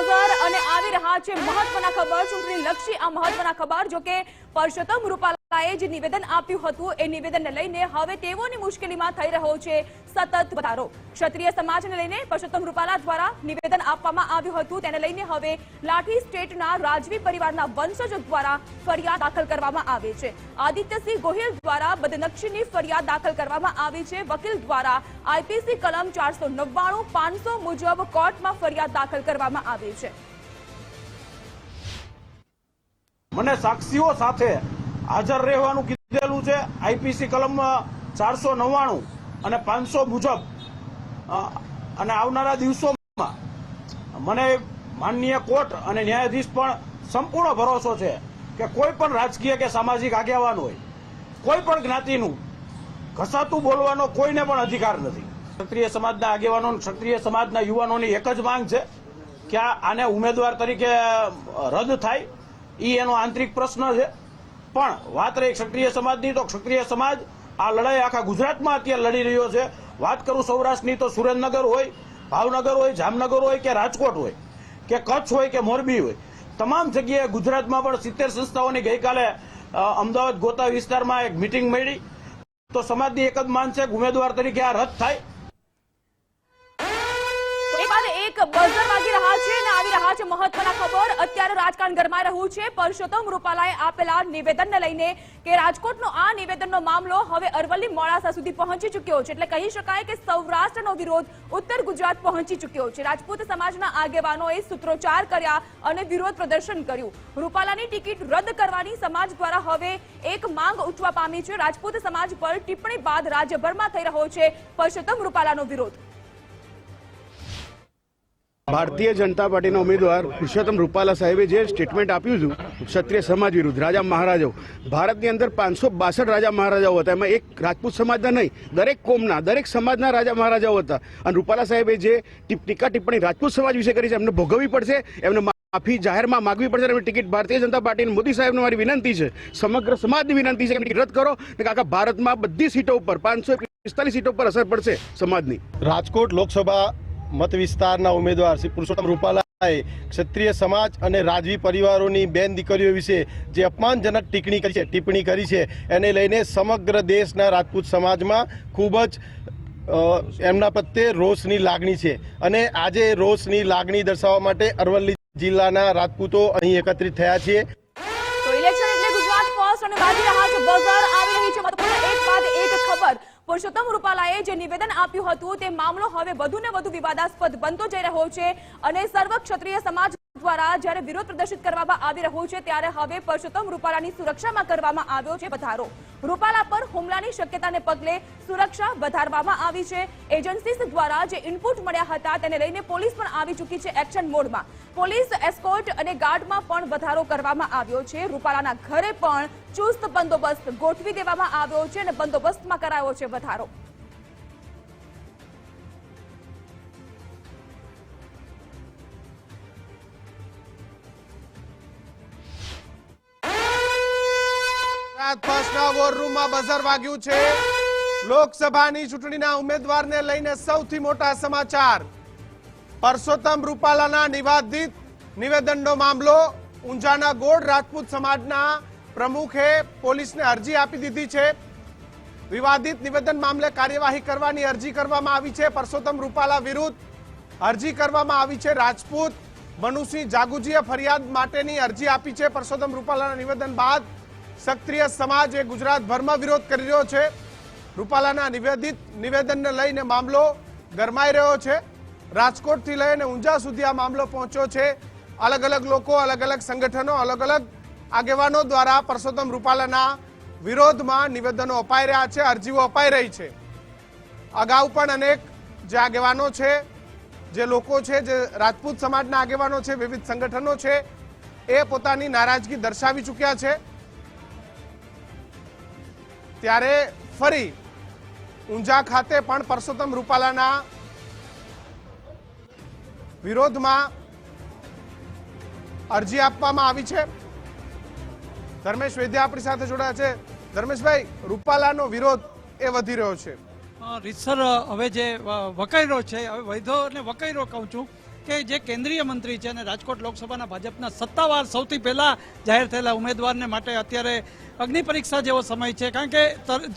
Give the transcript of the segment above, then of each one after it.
Buzzer અને આવી રહ્યા છે મહત્વના ખબર. ચૂંટણી લક્ષી આ મહત્વના ખબર જો કે પરસોત્તમ રૂપાલાએ જે નિવેદન આપ્યું હતું, એ નિવેદનને લઈને હવે તેઓની મુશ્કેલીમાં થઈ રહ્યો છે સતત વધારો. ક્ષત્રિય સમાજને લઈને પરસોત્તમ રૂપાલા દ્વારા નિવેદન આપવામાં આવ્યું હતું. તેને લઈને હવે લાઠી સ્ટેટના રાજવી પરિવારના વંશજો દ્વારા ફરિયાદ દાખલ કરવામાં આવી છે. આદિત્યસિંહ ગોહિલ દ્વારા બદનક્ષીની ફરિયાદ દાખલ કરવામાં આવી છે. વકીલ દ્વારા આઈપીસી કલમ ચારસો નવ્વાણું, પાંચસો મુજબ કોર્ટમાં ફરિયાદ દાખલ કરવામાં આવી છે. મને સાક્ષીઓ સાથે હાજર રહેવાનું કીધેલું છે. આઈપીસી કલમ ચારસો નવ્વાણું અને પાંચસો મુજબ અને આવનારા દિવસોમાં મને માનનીય કોર્ટ અને ન્યાયાધીશ પણ સંપૂર્ણ ભરોસો છે કે કોઈ પણ રાજકીય કે સામાજિક આગેવાન હોય, કોઈ પણ જ્ઞાતિનું ઘસાતું બોલવાનો કોઈને પણ અધિકાર નથી. ક્ષત્રિય સમાજના આગેવાનો ક્ષત્રિય સમાજના યુવાનોની એક જ માંગ છે કે આને ઉમેદવાર તરીકે રદ થાય. એ એનો આંતરિક પ્રશ્ન છે. પણ વાત રહી ક્ષત્રિય સમાજની, તો ક્ષત્રિય સમાજ આ લડાઈ આખા ગુજરાતમાં અત્યારે લડી રહ્યો છે. વાત કરું સૌરાષ્ટ્રની, તો સુરેન્દ્રનગર હોય, ભાવનગર હોય, જામનગર હોય કે રાજકોટ હોય, કે કચ્છ હોય કે મોરબી હોય, તમામ જગ્યાએ ગુજરાતમાં પણ સિત્તેર સંસ્થાઓની ગઈકાલે અમદાવાદ ગોતા વિસ્તારમાં એક મિટિંગ મળી. તો સમાજની એક જ માંગ છે ઉમેદવાર તરીકે આ રદ થાય. એક રહ્યા છે આવી રહ્યા છે મહત્વના ખબર. અત્યારે રાજકારણ ગરમાઈ રહ્યું છે. પરસોત્તમ રૂપાલાએ આપેલા નિવેદનને લઈને કે રાજકોટનો આ નિવેદનનો મામલો હવે અરવલ્લી મોડાસા સુધી પહોંચી ચૂક્યો છે. એટલે કહી શકાય કે સૌરાષ્ટ્રનો વિરોધ ઉત્તર ગુજરાત પહોંચી ચૂક્યો છે. રાજપૂત સમાજના આગેવાનોએ સૂત્રોચ્ચાર કર્યા અને વિરોધ પ્રદર્શન કર્યું. રૂપાલાની ટિકિટ રદ કરવાની સમાજ દ્વારા હવે એક માંગ ઉઠવા પામી છે. રાજપૂત સમાજ પર ટિપ્પણી બાદ રાજ્યભરમાં થઈ રહ્યો છે પરસોત્તમ રૂપાલાનો વિરોધ. ભારતીય જનતા પાર્ટીના ઉમેદવાર પુરુષોત્તમ રૂપાલા સાહેબે જે સ્ટેટમેન્ટ આપ્યું હતું, ક્ષત્રિય સમાજ વિરુદ્ધ, રાજા મહારાજાઓ. ભારતની અંદર પાંચસો બાસઠ રાજા મહારાજાઓ હતા. એમાં એક રાજપૂત સમાજના નહીં, દરેક કોમના, દરેક સમાજના રાજા મહારાજાઓ હતા. અને રૂપાલા સાહેબે જે ટીકા ટિપ્પણી રાજપૂત સમાજ વિશે કરી છે, એમને ભોગવવી પડશે, એમને માફી જાહેરમાં માગવી પડશે એમની ટિકિટ ભારતીય જનતા પાર્ટી મોદી સાહેબને મારી વિનંતી છે, સમગ્ર સમાજની વિનંતી છે કે રદ કરો કે આખા ભારતમાં બધી સીટો ઉપર, પાંચસો પિસ્તાલીસ સીટો પર અસર પડશે સમાજની. રાજકોટ લોકસભા મત વિસ્તારના ઉમેદવાર શ્રી પુરુષોત્તમ રૂપાલાએ ક્ષત્રિય સમાજ અને રાજવી પરિવારોની બેન દીકરીઓ વિશે જે અપમાનજનક ટિપ્પણી કરી છે, ટિપ્પણી કરી છે, એને લઈને સમગ્ર દેશના રાજપૂત સમાજમાં ખૂબ જ એમના પ્રત્યે રોષની લાગણી છે. અને આજે રોષની લાગણી દર્શાવવા માટે અરવલ્લી જિલ્લાના રાજપૂતો અહીં એકત્રિત થયા છીએ તો ઇલેક્શન એટલે ગુજરાત ફર્સ્ટ અને વાગી રહ્યા છે બઝર આવી રહી છે મતદાન એક બાદ એક ખબર પુરુષોત્તમ રૂપાલાએ જે નિવેદન આપ્યું હતું તે મામલો હવે વધુ ને વધુ વિવાદાસ્પદ બનતો જઈ રહ્યો છે અને સર્વ ક્ષત્રિય સમાજ દ્વારા જ્યારે વિરોધ પ્રદર્શિત કરવામાં આવી રહ્યું છે ત્યારે હવે પરસોત્તમ રૂપાલાની સુરક્ષામાં કરવામાં આવ્યો છે વધારો. રૂપાલા પર હુમલાની શક્યતાને પગલે સુરક્ષા વધારવામાં આવી છે. એજન્સીસ દ્વારા જે ઇનપુટ મળ્યા હતા તેને લઈને પોલીસ પણ આવી ચૂકી છે એક્શન મોડમાં. પોલીસ એસ્કોર્ટ અને ગાર્ડમાં પણ વધારો કરવામાં આવ્યો છે. રૂપાલાના ઘરે પણ ચુસ્ત બંદોબસ્ત ગોઠવી દેવામાં આવ્યો છે અને બંદોબસ્તમાં કરાયો છે વધારો. ફર્સ્ટના બઝર વાગ્યું છે. લોકસભાની ચૂંટણીના ઉમેદવારને લઈને સૌથી મોટા સમાચાર. પરસોત્તમ રૂપાલાના નિવાદિત નિવેદનનો મામલો ઊંઝાના ગોળ રાજપૂત સમાજના પ્રમુખે પોલીસને અરજી આપી દીધી છે. વિવાદિત નિવેદન મામલે કાર્યવાહી કરવાની અરજી કરવામાં આવી છે. પરસોત્તમ રૂપાલા વિરુદ્ધ અરજી કરવામાં આવી છે. રાજપૂત મનુસિંહ જાગુજીએ ફરિયાદ માટેની અરજી આપી છે. પરસોત્તમ રૂપાલાના નિવેદન બાદ ક્ષત્રિય સમાજ એ ગુજરાતભરમાં વિરોધ કરી રહ્યો છે. રૂપાલાના નિવેદિત નિવેદનને લઈને મામલો ગરમાઈ રહ્યો છે. રાજકોટથી લઈને ઊંઝા સુધી આ મામલો પહોંચ્યો છે. અલગ અલગ લોકો, અલગ અલગ સંગઠનો, અલગ અલગ આગેવાનો દ્વારા પરસોત્તમ રૂપાલાના વિરોધમાં નિવેદનો અપાઈ રહ્યા છે, અરજીઓ અપાઈ રહી છે. અગાઉ પણ અનેક જે આગેવાનો છે, જે લોકો છે, જે રાજપૂત સમાજના આગેવાનો છે, વિવિધ સંગઠનો છે, એ પોતાની નારાજગી દર્શાવી ચૂક્યા છે. ત્યારે ફરી ઊંઝા ખાતે પણ પરસોત્તમ રૂપાલાના વિરોધમાં અરજી આપવામાં આવી છે. ધર્મેશ વૈદ્ય આપણી સાથે જોડાયા છે. ધર્મેશભાઈ રૂપાલાનો વિરોધ એ વધી રહ્યો છે. રીતસર હવે જે અ, વકઈરો છે હવે વૈધો અને વકઈરો કહું છું કે જે કેન્દ્રીય મંત્રી છે અને રાજકોટ લોકસભાના ભાજપના સત્તાવાર સૌથી પહેલા જાહેર થયેલા ઉમેદવારને માટે અત્યારે અગ્નિ પરીક્ષા જેવો સમય છે. કારણ કે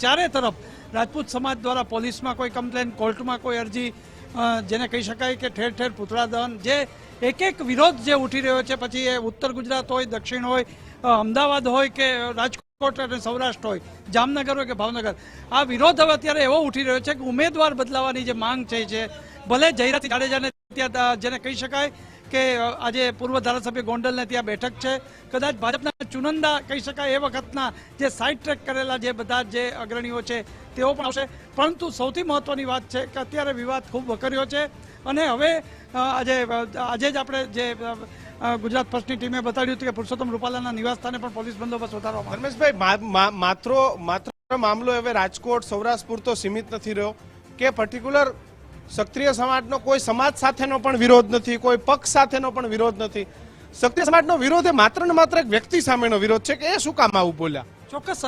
ચારે તરફ રાજપૂત સમાજ દ્વારા પોલીસમાં કોઈ કમ્પ્લેન કોર્ટમાં કોઈ અરજી જેને કહી શકાય કે ઠેર ઠેર પૂતળા દહન, જે એક એક વિરોધ જે ઉઠી રહ્યો છે, પછી એ ઉત્તર ગુજરાત હોય, દક્ષિણ હોય અમદાવાદ હોય કે રાજકોટ અને સૌરાષ્ટ્ર હોય, જામનગર હોય કે ભાવનગર, આ વિરોધ હવે અત્યારે એવો ઉઠી રહ્યો છે કે ઉમેદવાર બદલાવાની જે માંગ છે છે ભલે જયરાજ જાડેજાને જેને કહી શકાય કે આજે પૂર્વ ધારાસભ્ય ગોંડલને ત્યાં બેઠક છે. કદાચ ભાજપના ચુનંદા કહી શકાય એ વખતના જે સાઇડ ટ્રેક કરેલા જે બધા જે અગ્રણીઓ છે, તેઓ પણ આવશે. પરંતુ સૌથી મહત્વની વાત છે કે અત્યારે વિવાદ ખૂબ વકર્યો છે અને હવે આજે આજે જ આપણે જે ગુજરાત ફર્સ્ટની ટીમે બતાડ્યું હતું કે પુરુષોત્તમ રૂપાલાના નિવાસસ્થાને પણ પોલીસ બંદોબસ્ત વધારવામાં. ધર્મેશભાઈ માત્ર માત્ર મામલો હવે રાજકોટ, સૌરાષ્ટ્ર પૂરતો સીમિત નથી રહ્યો. કે પર્ટિક્યુલર ક્ષત્રિય સમાજનો કોઈ સમાજ સાથેનો પણ વિરોધ નથી, કોઈ પક્ષ સાથેનો પણ વિરોધ નથી. ક્ષત્રિય સમાજનો વિરોધ એ માત્ર ને માત્ર એક વ્યક્તિ સામેનો વિરોધ છે કે એ શું કામ આવું બોલ્યા? ચોક્કસ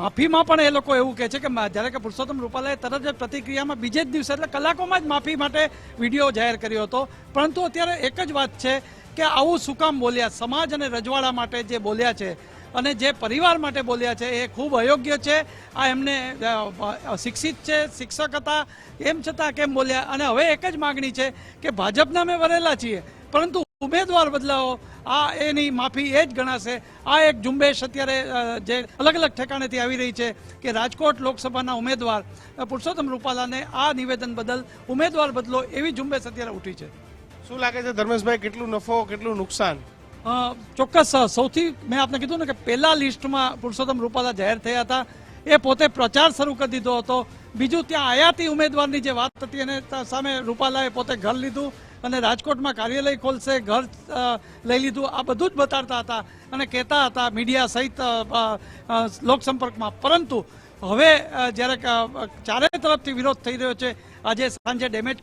માફીમાં પણ એ લોકો એવું કહે છે કે જ્યારે કે પુરુષોત્તમ રૂપાલાએ તરત જ પ્રતિક્રિયામાં બીજે જ દિવસે એટલે કલાકોમાં જ માફી માટે વીડિયો જાહેર કર્યો હતો. પરંતુ અત્યારે એક જ વાત છે કે આવું શું કામ બોલ્યા? સમાજ અને રજવાડા માટે જે બોલ્યા છે અને જે પરિવાર માટે બોલ્યા છે એ ખૂબ અયોગ્ય છે. આ એમને શિક્ષિત છે, શિક્ષક હતા, એમ છતાં કેમ બોલ્યા? અને હવે એક જ માગણી છે કે ભાજપના અમે વરેલા છીએ, પરંતુ ઉમેદવાર બદલાવો, આ એની માફી એ જ ગણાશે. આ એક ઝુંબેશ અત્યારે જે અલગ અલગ ઠેકાણેથી આવી રહી છે કે રાજકોટ લોકસભાના ઉમેદવાર પુરુષોત્તમ રૂપાલાને આ નિવેદન બદલ ઉમેદવાર બદલો એવી ઝુંબેશ અત્યારે ઉઠી છે. શું લાગે છે ધર્મેશભાઈ, કેટલું નફો, કેટલું નુકસાન? ચોક્કસ સૌથી મેં આપને કીધું ને કે પહેલા લિસ્ટમાં પુરુષોત્તમ રૂપાલા જાહેર થયા હતા. એ પોતે પ્રચાર શરૂ કરી દીધો હતો. બીજું ત્યાં આયાતી ઉમેદવારની જે વાત હતી એને સામે રૂપાલાએ પોતે ઘર લીધું અને રાજકોટમાં કાર્યાલય ખોલશે, ઘર લઈ લીધું. આ બધું જ બતાડતા હતા અને કહેતા હતા મીડિયા સહિત લોકસંપર્કમાં પરંતુ હવે જ્યારે ચારે તરફથી વિરોધ થઈ રહ્યો છે, આજે સાંજે ડેમેજ